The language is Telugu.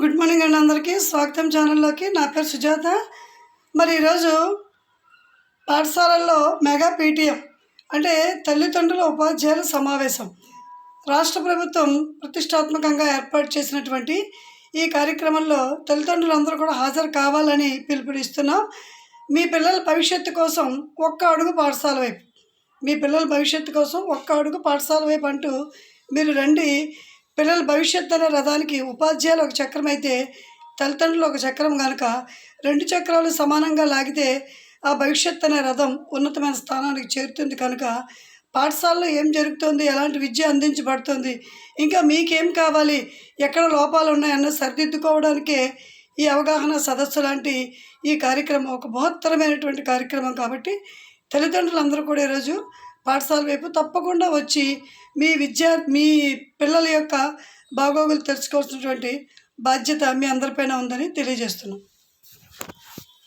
గుడ్ మార్నింగ్ అండి అందరికీ. స్వాగతం ఛానల్లోకి. నా పేరు సుజాత. మరి ఈరోజు పాఠశాలల్లో మెగా పీటీఎం అంటే తల్లిదండ్రుల ఉపాధ్యాయుల సమావేశం. రాష్ట్ర ప్రభుత్వం ప్రతిష్టాత్మకంగా ఏర్పాటు చేసినటువంటి ఈ కార్యక్రమంలో తల్లిదండ్రులందరూ కూడా హాజరు కావాలని పిలుపునిస్తున్నాం. మీ పిల్లల భవిష్యత్తు కోసం ఒక్క అడుగు పాఠశాల వైపు. మీ పిల్లల భవిష్యత్తు కోసం ఒక్క అడుగు పాఠశాల వైపు అంటూ మీరు రండి. పిల్లల భవిష్యత్తు అనే రథానికి ఉపాధ్యాయులు ఒక చక్రం అయితే తల్లిదండ్రులు ఒక చక్రం కనుక రెండు చక్రాలు సమానంగా లాగితే ఆ భవిష్యత్తు అనే రథం ఉన్నతమైన స్థానానికి చేరుతుంది కనుక పాఠశాలలో ఏం జరుగుతుంది ఎలాంటి విద్య అందించబడుతుంది ఇంకా మీకేం కావాలి ఎక్కడ లోపాలు ఉన్నాయన్న సరిదిద్దుకోవడానికే ఈ అవగాహన సదస్సు లాంటి ఈ కార్యక్రమం ఒక మహత్తరమైనటువంటి కార్యక్రమం కాబట్టి తల్లిదండ్రులందరూ కూడా ఈరోజు పాఠశాల వైపు తప్పకుండా వచ్చి మీ విద్యా మీ పిల్లల యొక్క బాగోగులు తెలుసుకోవాల్సినటువంటి బాధ్యత మీ అందరిపైన ఉందని తెలియజేస్తున్నాం.